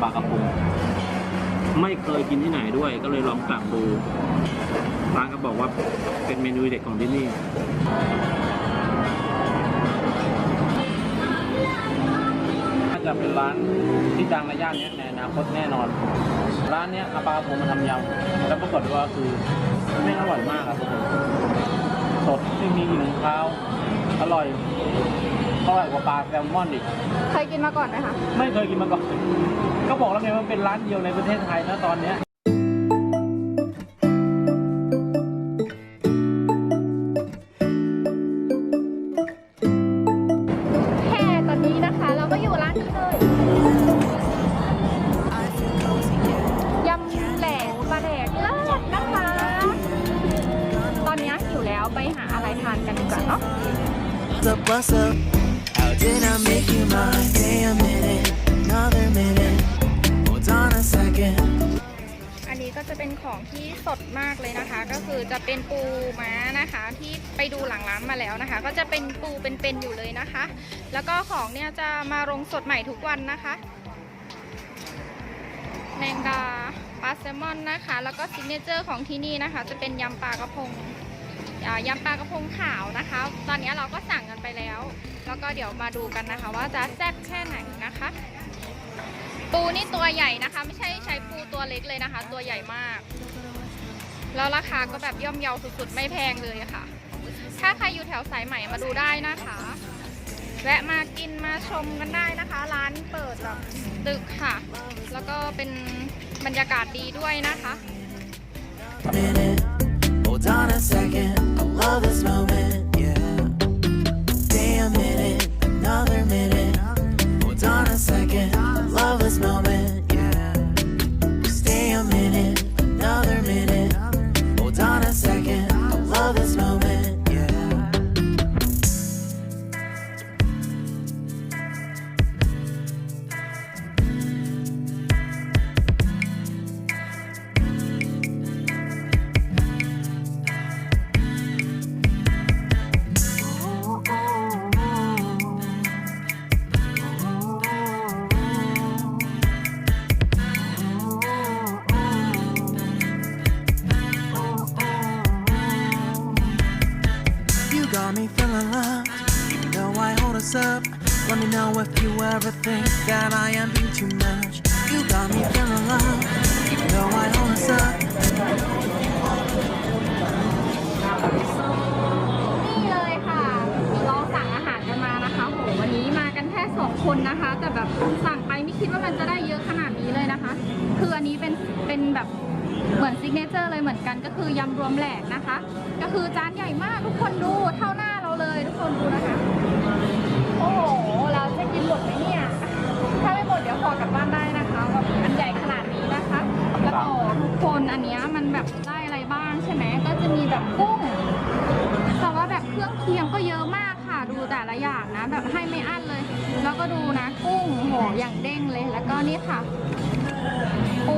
ปลากระพงไม่เคยกินที่ไหนด้วย ก็เลยลองสั่งดูร้านก็บอกว่าเป็นเมนูเด็ดของที่นี่น่าจะเป็นร้านที่ดังในย่านนี้ในอนาคตแน่นอน ร้านนี้อาปลากระพงมาทำยำแล้วปรากฏว่าคือไม่อร่อยมากครับทุกคนสดไม่มีกลิ่นคาวอร่อย อร่อยกว่าปลาแซลมอนอีก เคยกินมาก่อนไหมคะ ไม่เคยกินมาก่อน ก็บอกแล้วไงว่าเป็นร้านเดียวในประเทศไทยนะตอนเนี้ย ก็จะเป็นของที่สดมากเลยนะคะ ก็คือจะเป็นปูม้านะคะที่ไปดูหลังร้านมาแล้วนะคะ ก็จะเป็นปูเป็นๆอยู่เลยนะคะ แล้วก็ของเนี่ยจะมาลงสดใหม่ทุกวันนะคะ แมงดาปลาแซลมอนนะคะ แล้วก็ซิกเนเจอร์ของที่นี่นะคะ จะเป็นยำปลากระพงยำปลากระพงขาวนะคะ ตอนนี้เราก็สั่งกันไปแล้ว แล้วก็เดี๋ยวมาดูกันนะคะ ว่าจะแซ่บแค่ไหนนะคะ ปูนี่ตัวใหญ่นะคะ ไม่ใช่ใช้ปูตัวเล็กเลยนะคะ ตัวใหญ่มาก แล้วราคาก็แบบย่อมเยาสุดๆ ไม่แพงเลยค่ะ ถ้าใครอยู่แถวสายใหม่มาดูได้นะคะแวะมากินมาชมกันได้นะคะ ร้านเปิดแบบดึกค่ะ แล้วก็เป็นบรรยากาศดีด้วยนะคะ Minute. Hold on a second. I love this moment, ever think that I am being too much. You got me feeling love, even though I hold us up. นี่เลยค่ะ เราสั่งอาหารกันมานะคะโหวันนี้มากันแค่สองคนนะคะ แต่แบบสั่งไปไม่คิดว่ามันจะได้เยอะขนาดนี้เลยนะคะ คืออันนี้เป็นเป็นแบบเหมือนซิกเนเจอร์เลยเหมือนกันก็คือยำรวมแหลกนะคะ ก็คือจานใหญ่มากทุกคนดูเท่า แต่ละอย่างนะ แบบให้ไม่อั้นเลย แล้วก็ดูนะกุ้งโหอย่างเด้งเลย แล้วก็นี่ค่ะปู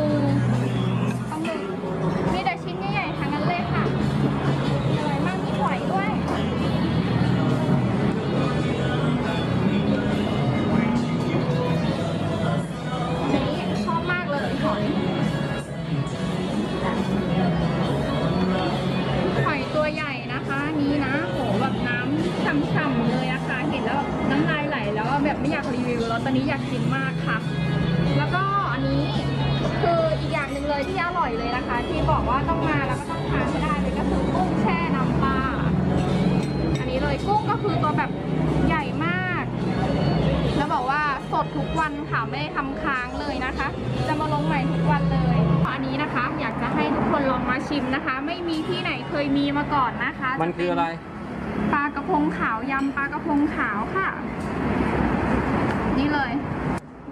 ไม่อยากรีวิวแล้วตอนนี้อยากกินมากค่ะ แล้วก็อันนี้คืออีกอย่างหนึ่งเลยที่อร่อยเลยนะคะ ที่บอกว่าต้องมาแล้วก็ต้องทานให้ได้เลยก็คือกุ้งแช่น้ำปลาอันนี้เลยกุ้งก็คือตัวแบบใหญ่มาก แล้วบอกว่าสดทุกวันค่ะไม่ได้ทำค้างเลยนะคะ จะมาลงใหม่ทุกวันเลยอันนี้นะคะ อยากจะให้ทุกคนลองมาชิมนะคะ ไม่มีที่ไหนเคยมีมาก่อนนะคะ มันคืออะไรปลากระพงขาวยำปลากระพงขาวค่ะ นี่เลย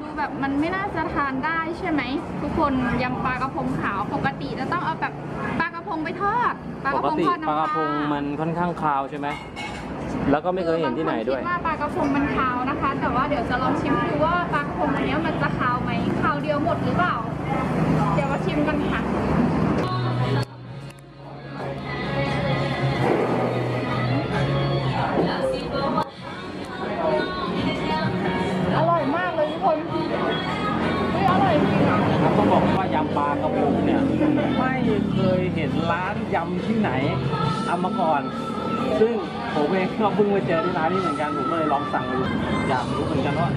ดูแบบมันไม่น่าจะทานได้ใช่ไหม ทุกคนยำปลากระพงขาวปกติจะต้องเอาแบบปลากระพงไปทอดปลาปกระกพงติทอดปลาน้ำปกลาระพงมันค่อนข้างคาวใช่ไหมแล้วก็ไม่เคยเห็นที่ไหนด้วย คือบางคคิดว่าปลากระพงมันคาวนะคะ แต่ว่าเดี๋ยวจะลองชิมดูว่าปลากระพงอันเนี้ยมันจะคาวไหมคาวเดียวหมดหรือเปล่า เดี๋ยวมาชิมกันค่ะ ไม่เคยเห็นร้านยำที่ไหนเอามาก่อน ซึ่งผมเองก็เพิ่งมาเจอที่ร้านนี้เหมือนกัน ผมก็เลยลองสั่งดูอยากรู้เหมือนกันว่า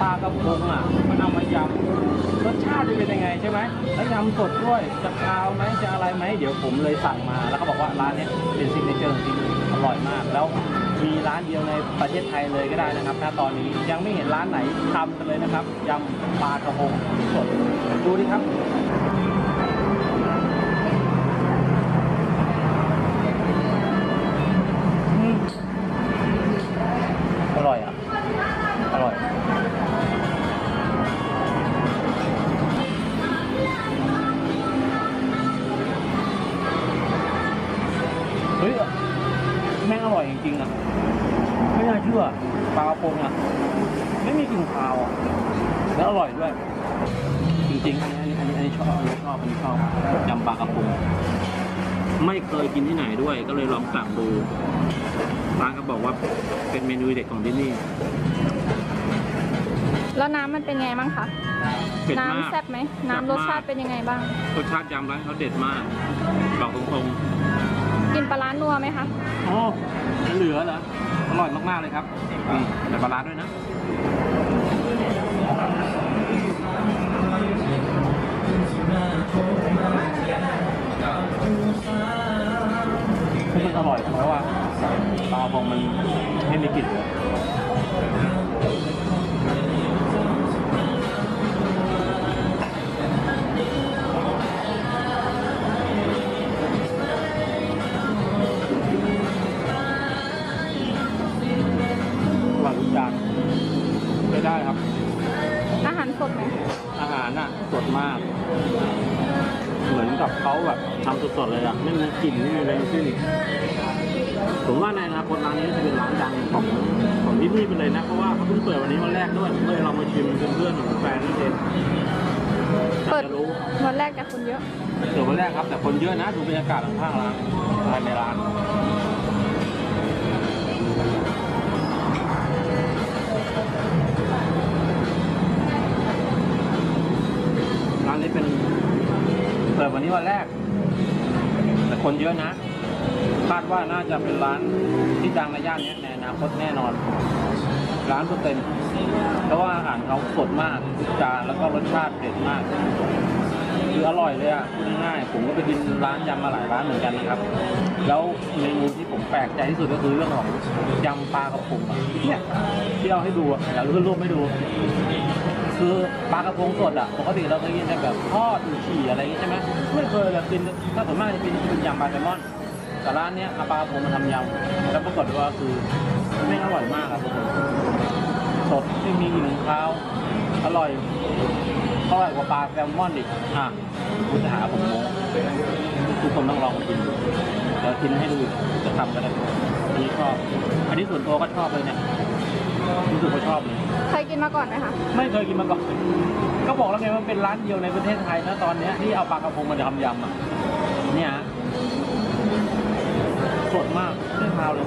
ปลากระพงอะ มันเอามายำรสชาติจะเป็นยังไงใช่ไหมแล้วยำสดด้วย จะคาวไหมจะอะไรไหม เดี๋ยวผมเลยสั่งมา แล้วเขาบอกว่าร้านเนี้ยเป็นซิกเนเจอร์จริงๆอร่อยมาก แล้วมีร้านเดียวในประเทศไทยเลยก็ได้นะครับณตอนนี้ยังไม่เห็นร้านไหนทำกันเลยนะครับยำปลากระพงสดดูดิครับ จริงๆอันนี้อันนี้อันนี้ชอบอันนี้ชอบอันนี้ชอบยำปลากระพงไม่เคยกินที่ไหนด้วย ก็เลยลองสั่งดูร้านก็บอกว่าเป็นเมนูเด็ดของที่นี่แล้วน้ำมันเป็นไงบ้างคะเผ็ดมากน้ำแซ่บไหมน้ำรสชาติเป็นยังไงบ้าง รสชาติยำร้านเขาเด็ดมากบอกตรงกินปลาร้านัวไหมคะๆโอ้เหลือเหรออร่อยมากๆเลยครับนี่แต่ปลาร้าด้วยนะ เพราะว่าปลาพองมันไม่มีกลิ่นเลยอร่อยทุกจานไม่ได้ครับ อาหารสดไหมอาหารน่ะสดมาก เหมือนกับเขาแบบทำสดๆเลยอะไม่มีกลิ่นไม่มีอะไรทั้งสิ้น ผมว่าในอนาคตร้านนี้จะเป็นร้านดังของของที่นี่ไปเลยนะ เพราะว่าเขาเพิ่งเปิดวันนี้วันแรกด้วยผมเลยลองมาชิมเป็นเพื่อนของแฟนนี่เองอยาเปิกดจะรู้วันแรกแต่คนเยอะเปิดวันแรกครับแต่คนเยอะนะดูบรรยากาศข้างๆร้านภายในร้านร้านนี้เป็นเปิดวันนี้วันแรก แต่คนเยอะนะ คาดว่าน่าจะเป็นร้านที่ดังในย่านนี้ในอนาคตแน่นอน ร้านก็เต็มเพราะว่าอาหารเขาสดมากจานแล้วก็รสชาติเด็ดมากคืออร่อยเลยอะพูดง่ายๆผมก็ไปกินร้านยำมาหลายร้านเหมือนกันนะครับ แล้วเมนูที่ผมแปลกใจที่สุดก็คือเรื่องของยำปลากระพงอะเนี่ยที่เอาให้ดูอะอยากขึ้นรูปให้ดู คือปลากระพงสดอะปกติเราเคยกินแต่แบบทอดหรือฉี่อะไรอย่างงี้ใช่ไหมไม่เคยเลยกินถ้าส่วนมากจะกินเป็นยำปลาแซลมอน แต่ร้านเนี้ยเอาปลากระพงมาทำยำแล้วปรากฏว่าคือไม่งอร่อยมากครับทุกคนสดไม่มีกลิ่นคาวอร่อยอร่อยกว่าปลาแซลมอนอีกอะคุณจะหาผมโม้ทุกคนต้องลองมากินดูเดี๋ยวกินให้ดูอีกจะทำกันเลยอันนี้ชอบอันนี้ส่วนตัวก็ชอบเลยเนี่ยรู้สึกว่าชอบเลยเคยกินมาก่อนไหมคะไม่เคยกินมาก่อนก็บอกแล้วไงว่าเป็นร้านเดียวในประเทศไทยนะตอนเนี้ยที่เอาปลากระพงมาทำยำอะเนี่ยฮะ สดมากไม่พาวเลย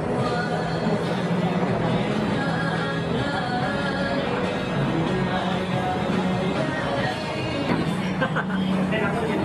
ได้รับเงิน